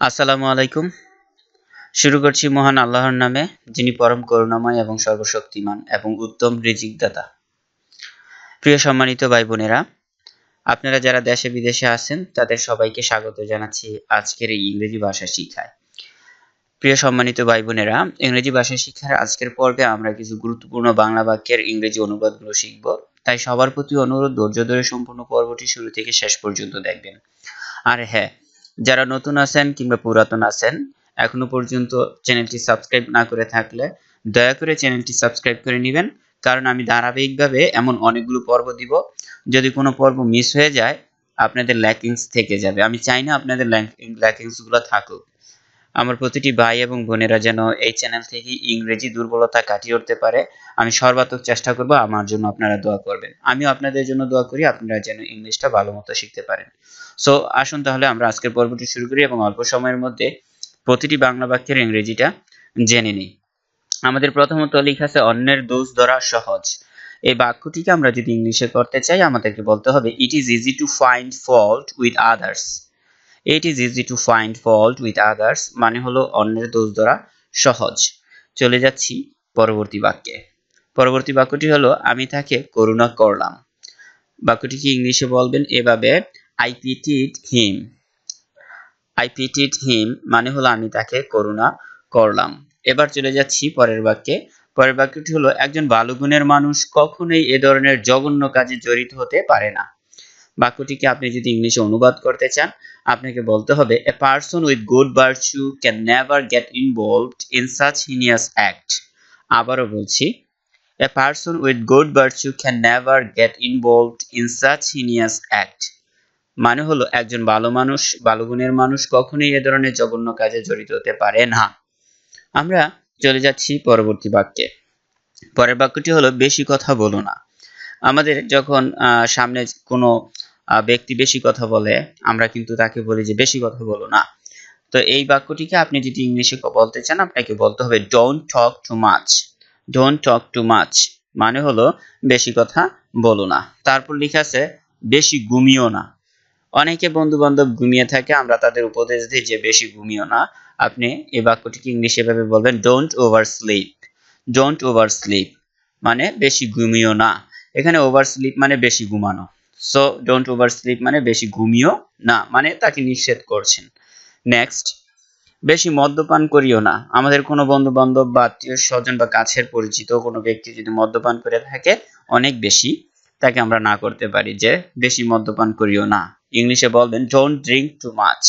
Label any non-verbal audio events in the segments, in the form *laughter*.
আসসালামু আলাইকুম। শুরু করছি মহান আল্লাহর নামে, যিনি পরম করুণাময় এবং সর্বশক্তিমান এবং উত্তম রিজিক দাতা প্রিয় সম্মানিত ভাই বোনেরা আপনারা যারা দেশে বিদেশে আছেন, তাদের সবাইকে স্বাগত জানাচ্ছি আজকের এই ইংরেজি ভাষা শিক্ষায়। প্রিয় সম্মানিত ভাই বোনেরা ইংরেজি ভাষা শিক্ষার আজকের পর্বে আমরা কিছু গুরুত্বপূর্ণ বাংলা বাক্যের ইংরেজি অনুবাদগুলো শিখব। তাই সবার প্রতি অনুরোধ, ধৈর্য ধরে সম্পূর্ণ পর্বটি শুরু থেকে শেষ পর্যন্ত দেখবেন। আর হ্যাঁ যারা নতুন আছেন কিংবা পুরাতন আছেন, এখনও পর্যন্ত চ্যানেলটি সাবস্ক্রাইব না করে থাকলে দয়া করে চ্যানেলটি সাবস্ক্রাইব করে নেবেন, কারণ আমি ধারাবাহিকভাবে এমন অনেকগুলো পর্ব দিব। যদি কোনো পর্ব মিস হয়ে যায়, আপনাদের ল্যাকিংস থেকে যাবে। আমি চাই না আপনাদের ল্যাকিংসগুলো থাকুক। আমার প্রতিটি ভাই এবং বোনেরা যেন এই চ্যানেল থেকে ইংরেজি দুর্বলতা কাটিয়ে উঠতে পারে, আমি সর্বাত্মক চেষ্টা করব আমার জন্য আপনারা দোয়া করবেন। আমিও আপনাদের জন্য দোয়া করি আপনারা যেন ইংলিশটা ভালো মতো শিখতে পারেন। সো আসুন তাহলে আমরা আজকের পর্বটি শুরু করি এবং অল্প সময়ের মধ্যে প্রতিটি বাংলা বাক্যের ইংরেজিটা জেনে নিই। আমাদের প্রথমত লেখা আছে, অন্যের দোষ ধরা সহজ। এই বাক্যটিকে আমরা যদি ইংলিশে করতে চাই, আমাদেরকে বলতে হবে it is easy to find fault with others it is easy to find fault with others মানে হলো অন্যের দোষ ধরা সহজ। চলে যাচ্ছি পরবর্তী বাক্যে। পরবর্তী বাক্যটি হলো, আমি তাকে করুণা করলাম। বাক্যটি কি ইংলিশে বলবেন? এভাবে I pitied him I pitied him মানে হলো, আমি তাকে করুণা করলাম। এবার চলে যাচ্ছি পরের বাক্যে। পরের বাক্যটি হলো, একজন ভালো গুণের মানুষ কখনোই এ ধরনের জঘন্য কাজে জড়িত হতে পারে না। বাক্যটিকে আপনি যদি ইংলিশে অনুবাদ করতে চান, আপনাকে বলতে হবে a person with good virtue can never get involved in such heinous act আবারও বলছি a person with good virtue can never get involved in such heinous act মানে হলো, একজন ভালো মানুষ, ভালো গুণের মানুষ কখনোই এ ধরনের জঘন্য কাজে জড়িত হতে পারে না। আমরা চলে যাচ্ছি পরবর্তী বাক্যে। পরের বাক্যটি হলো, বেশি কথা বলো না। আমাদের যখন সামনে কোনো ব্যক্তি বেশি কথা বলে, আমরা কিন্তু তাকে বলি যে বেশি কথা বলো না। তো এই বাক্যটিকে আপনি যদি ইংলিশে বলতে চান, আপনাকে বলতে হবে don't talk too much don't talk too much মানে হলো বেশি কথা বলো না। তারপর লেখা আছে, বেশি ঘুমিও না। অনেকে বন্ধু বান্ধব ঘুমিয়ে থাকে, আমরা তাদের উপদেশ দিই যে বেশি ঘুমিও না। আপনি এই বাক্যটিকে ইংলিশে ভাবে বলবেন don't oversleep don't oversleep মানে বেশি ঘুমিও না। এখানে ওভার স্লিপ মানে বেশি ঘুমানো। সো ডোন্ট ওভার স্লিপ মানে বেশি ঘুমিও না মানে তাকে নিষেধ করছেন। নেক্সট বেশি মদ্যপান করিও না। আমাদের কোনো বন্ধু বান্ধব বা আত্মীয় স্বজন বা কাছের পরিচিত কোনো ব্যক্তি যদি মদ্যপান করে থাকে, অনেক বেশি তাকে আমরা না করতে পারি যে বেশি মদ্যপান করিও না। ইংলিশে বলবেন don't drink too much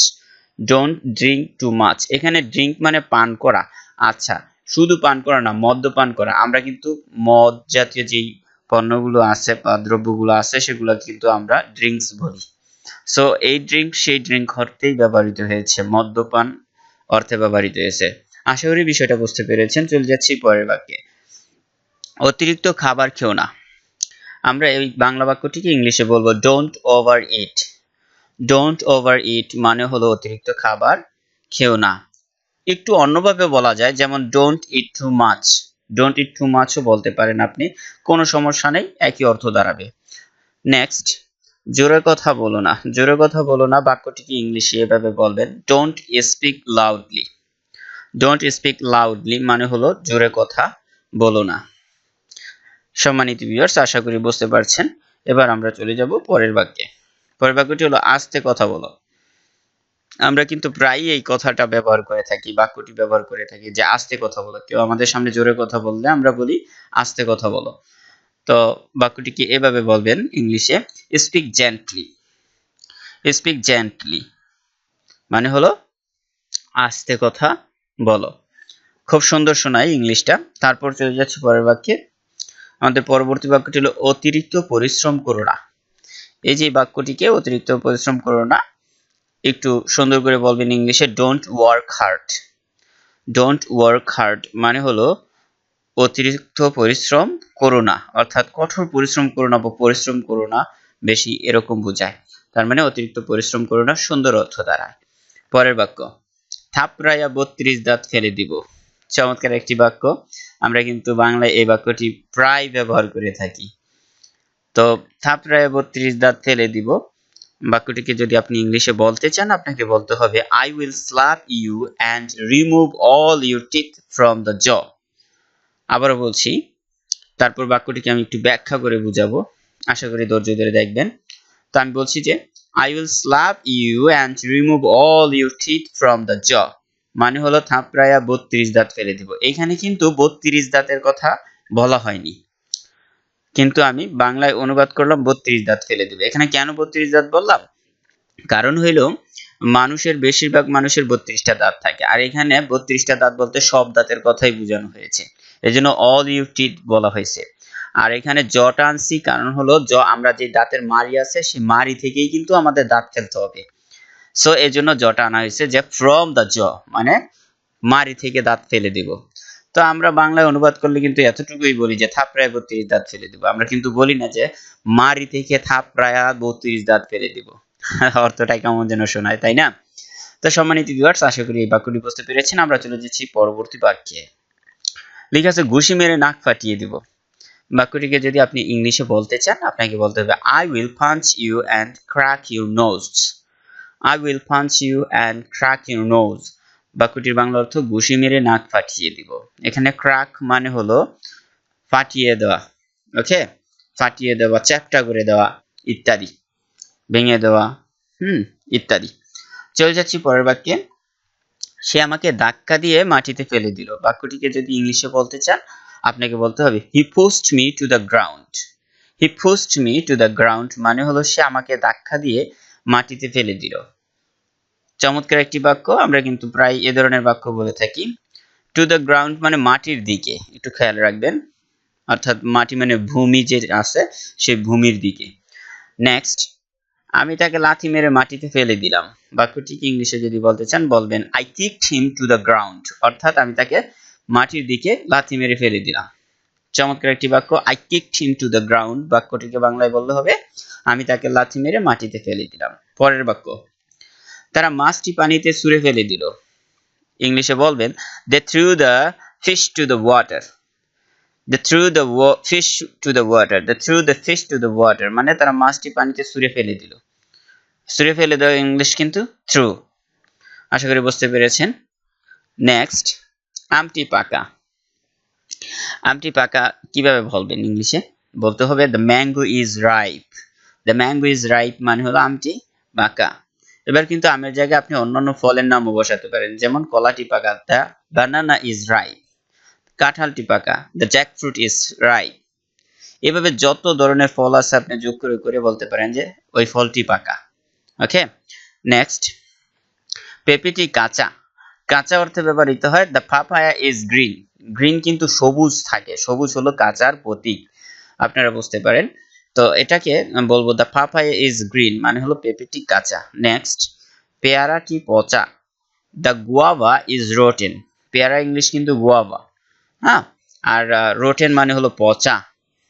don't drink too much এখানে ড্রিঙ্ক মানে পান করা। আচ্ছা শুধু পান করা না, মদ্যপান করা। আমরা কিন্তু মদ জাতীয় যেই পণ্যগুলো আছে বা দ্রব্যগুলো আছে, সেগুলো কিন্তু আমরা ড্রিঙ্কস বলি। সো এই ড্রিঙ্ক সেই ড্রিঙ্ক অর্থেই ব্যবহৃত হয়েছে, মদ্যপান অর্থে ব্যবহৃত হয়েছে। আশা করি বিষয়টা বুঝতে পেরেছেন, চলে যাচ্ছি পরের বাক্যে। অতিরিক্ত খাবার খেও না। আমরা এই বাংলা বাক্যটিকে ইংলিশে বলব don't overeat don't overeat মানে হলো অতিরিক্ত খাবার খেও না। একটু অন্যভাবে বলা যায়, যেমন don't eat too much don't eat too মাছও বলতে পারেন আপনি। কোনো সমস্যা নেই, একই অর্থ দাঁড়াবে। নেক্সট জোরে কথা বলো না। জোরে কথা বলো না বাক্যটিকে ইংলিশে এভাবে বলবেন? Don't speak loudly don't speak loudly মানে হলো জোরে কথা বলো না। সম্মানিত ভিউয়ার্স আশা করি বুঝতে পারছেন। এবার আমরা চলে যাব পরের বাক্যে। পরের বাক্যটি হলো, আস্তে কথা বলো। আমরা কিন্তু প্রায়ই এই কথাটা ব্যবহার করে থাকি, বাক্যটি ব্যবহার করে থাকি যে আস্তে কথা বলো। কেউ আমাদের সামনে জোরে কথা বললে আমরা বলি, আস্তে কথা বলো। তো বাক্যটিকে এভাবে বলবেন ইংলিশে? স্পিক জেন্টলি স্পিক জেন্টলি মানে হলো, আস্তে কথা বলো। খুব সুন্দর শোনায় ইংলিশটা। তারপর চলে যাচ্ছে পরের বাক্যে। আমাদের পরবর্তী বাক্যটি হলো, অতিরিক্ত পরিশ্রম করো না। এই যে বাক্যটিকে, অতিরিক্ত পরিশ্রম করো না। একটু সুন্দর করে বলবেন ইংলিশে don't work hard don't work hard মানে হলো অতিরিক্ত পরিশ্রম করো না, অর্থাৎ কঠোর পরিশ্রম করো না বা পরিশ্রম করো না বেশি এরকম বোঝায়। তার মানে অতিরিক্ত পরিশ্রম করো না, সুন্দর অর্থ দাঁড়ায় পরের বাক্য, থাপড়াইয়া বত্রিশ দাঁত ফেলে দিব। চমৎকার একটি বাক্য। আমরা কিন্তু বাংলায় এই বাক্যটি প্রায় ব্যবহার করে থাকি। তো, থাপড়াইয়া বত্রিশ দাঁত ফেলে দিব। বাক্যটিকে যদি আপনি ইংলিশে বলতে চান, আপনাকে বলতে হবে I will slap you and remove all your teeth from the jaw আবারও বলছি, তারপর বাক্যটিকে আমি একটু ব্যাখ্যা করে বুঝাবো। আশা করি ধৈর্য ধরে দেখবেন। তো আমি বলছি যে I will slap you and remove all your teeth from the jaw মানে হলো থাপড়ায়া বত্রিশ দাঁত ফেলে দিব। এখানে কিন্তু বত্রিশ দাঁতের কথা বলা হয়নি। কিন্তু আমি বাংলায় অনুবাদ করলাম বত্রিশ দাঁত ফেলে দিবে এখানে কেন বত্রিশ দাঁত বললাম? কারণ হইল মানুষের বেশিরভাগ মানুষের বত্রিশটা দাঁত থাকে। আর এখানে বত্রিশটা দাঁত বলতে সব দাঁতের কথাই বোঝানো হয়েছে। এই জন্য অল ইউ টিথ বলা হয়েছে। আর এখানে জটা আনছি, কারণ হলো জ, আমরা যে দাঁতের মারি আছে, সেই মারি থেকেই কিন্তু আমাদের দাঁত ফেলতে হবে। সো এই জন্য জটা আনা হয়েছে যে ফ্রম দ্য জ মানে মারি থেকে দাঁত ফেলে দিব। তো আমরা বাংলায় অনুবাদ করলে কিন্তু এতটুকুই বলি যে থাপড়ায় বত্রিশ দাঁত ফেলে দিব। আমরা কিন্তু বলি না যে মারি থেকে থাপড়ায়া বত্রিশ দাঁত ফেলে দিব। *laughs* অর্থটা কেমন যেন শোনায়, তাই না? তো সম্মানিত ভিউয়ার্স আশা করি এই বাক্যটি বুঝতে পেরেছেন। আমরা চলে যাচ্ছি পরবর্তী বাক্যে। লেখা আছে, ঘুষি মেরে নাক ফাটিয়ে দিব। বাক্যটিকে যদি আপনি ইংলিশে বলতে চান, আপনাকে বলতে হবে I will punch you and crack your nose I will punch you and crack your nose বাক্যটির বাংলা অর্থ ঘুষি মেরে নাক ফাটিয়ে দিব। এখানে ক্রাক মানে হলো ফাটিয়ে দেওয়া ওকে ফাটিয়ে দেওয়া, চ্যাপটা করে দেওয়া, ইত্যাদি। ভেঙে দেওয়া, হুম, ইত্যাদি। চলে যাচ্ছি পরের বাক্যে। সে আমাকে ধাক্কা দিয়ে মাটিতে ফেলে দিল। বাক্যটিকে যদি ইংলিশে বলতে চান, আপনাকে বলতে হবে he post me to the ground he post me to the ground মানে হলো সে আমাকে ধাক্কা দিয়ে মাটিতে ফেলে দিল। চমৎকার একটি বাক্য, আমরা কিন্তু প্রায় এ ধরনের বাক্য বলে থাকি। টু দ্য গ্রাউন্ড মানে মাটির দিকে, একটু খেয়াল রাখবেন। অর্থাৎ মাটি মানে ভূমি যে আছে সেই ভূমির দিকে। নেক্সট আমি তাকে লাথি মেরে মাটিতে ফেলে দিলাম। বাক্যটিকে ইংলিশে যদি বলতে চান, বলবেন I kicked him to the ground অর্থাৎ আমি তাকে মাটির দিকে লাথি মেরে ফেলে দিলাম। চমৎকার একটি বাক্য I kicked him to the ground বাক্যটিকে বাংলায় বললে হবে, আমি তাকে লাথি মেরে মাটিতে ফেলে দিলাম। পরের বাক্য তারা মাছটি পানিতে ছুঁড়ে ফেলে দিল। ইংলিশে বলবেন they threw the fish to the water they threw the fish to the water they threw the fish to the water মানে তারা মাছটি পানিতে ছুঁড়ে ফেলে দিল। ছুঁড়ে ফেলে দেওয়া ইংলিশ কিন্তু থ্রু আশা করি বুঝতে পেরেছেন। নেক্সট আমটি পাকা। আমটি পাকা কীভাবে বলবেন ইংলিশে? বলতে হবে the mango is ripe the mango is ripe মানে হলো আমটি পাকা। এবার কিন্তু আমের জায়গায় আপনি অন্যান্য ফলের নামও বসাতে পারেন, যেমন কলাটি পাকা দ্য বানানা ইজ রাই কাঁঠালটি পাকা the jackfruit is ripe এভাবে যত ধরনের ফল আছে আপনি যোগ করে করে বলতে পারেন যে ওই ফলটি পাকা ওকে নেক্সট পেঁপেটি কাঁচা। কাঁচা অর্থে ব্যবহৃত হয় the papaya is green green কিন্তু সবুজ থাকে, সবুজ হলো কাঁচার প্রতীক। আপনারা বুঝতে পারেন। তো এটাকে বলব দ্য পাপায়া ইজ গ্রিন মানে হলো পেঁপেটি কাঁচা। নেক্সট পেয়ারাটি পচা? দ্য গুয়াভা ইজ রোটেন পেয়ারা ইংলিশ কিন্তু গুয়াভা হ্যাঁ? আর রোটেন মানে হলো পচা।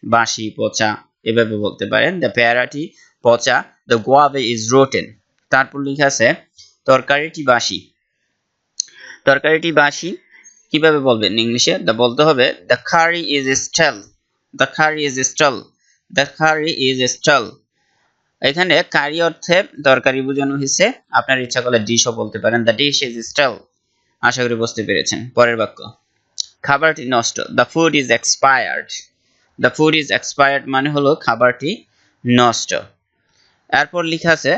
বাসি পচা, এভাবে বলতে পারেন। দ্য পেয়ারাটি পচা দ্য গুয়াভা ইজ রোটেন তারপর লেখা আছে তরকারিটি বাসি তরকারিটি বাসি কীভাবে বলবেন ইংলিশে? দা বলতে হবে the curry is stale the curry is stale the curry is stale এখানে কারি অর্থে তরকারি বোঝানো হয়েছে। আপনার ইচ্ছা করলে ডিশও বলতে পারেন। দ্য ডিশ ইজ স্টেল আশা করি বুঝতে পেরেছেন। পরের বাক্য। খাবারটি নষ্ট। The food is expired the food is expired মানে হলো খাবারটি নষ্ট। এরপর লেখা আছে,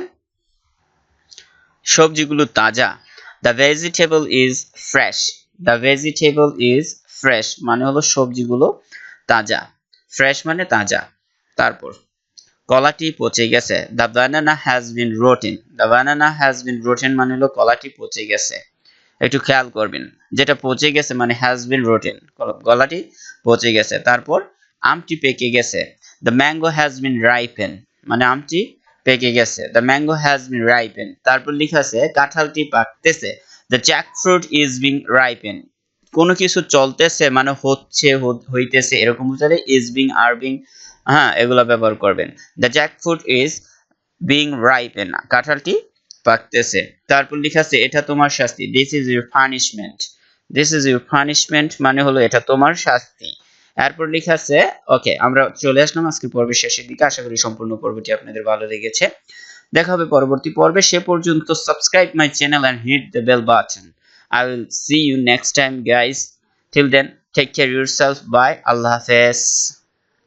সবজিগুলো তাজা। The vegetable is fresh the vegetable is fresh মানে হলো সবজিগুলো তাজা। ফ্রেশ মানে তাজা। তারপর, কলাটি পচে গেছে। The banana has been rotten the banana has been rotten মানে হলো কলাটি পচে গেছে। একটু খেয়াল করবেন, যেটা পচে গেছে মানে হ্যাজ বিন রোটেন গলাটি পচে গেছে। তারপর, আমটি পেকে গেছে। The mango has been ripen মানে আমটি পেকে গেছে। The mango has been ripen তারপর লেখা আছে, কাঁঠালটি পাকতেছে। The jackfruit is being ripen কোনো কিছু চলতেছে মানে হচ্ছে হইতেছে, এরকম বুঝালে ইজ বিং আর বিং হ্যাঁ এগুলো ব্যবহার করবেন। The jackfruit is being ripen কাঁঠালটি পাকতেছে। তারপর লেখা আছে, এটা তোমার শাস্তি। This is your punishment this is your punishment মানে হলো, এটা তোমার শাস্তি। এরপর লেখা আছে ওকে আমরা চলে আসলাম আজকের পর্বের শেষের দিকে। আশা করি সম্পূর্ণ পর্বটি আপনাদের ভালো লেগেছে। দেখা হবে পরবর্তী পর্বে। সে পর্যন্ত subscribe my channel and hit the bell button I will see you next time guys till then take care yourself bye আল্লাহ হাফেজ।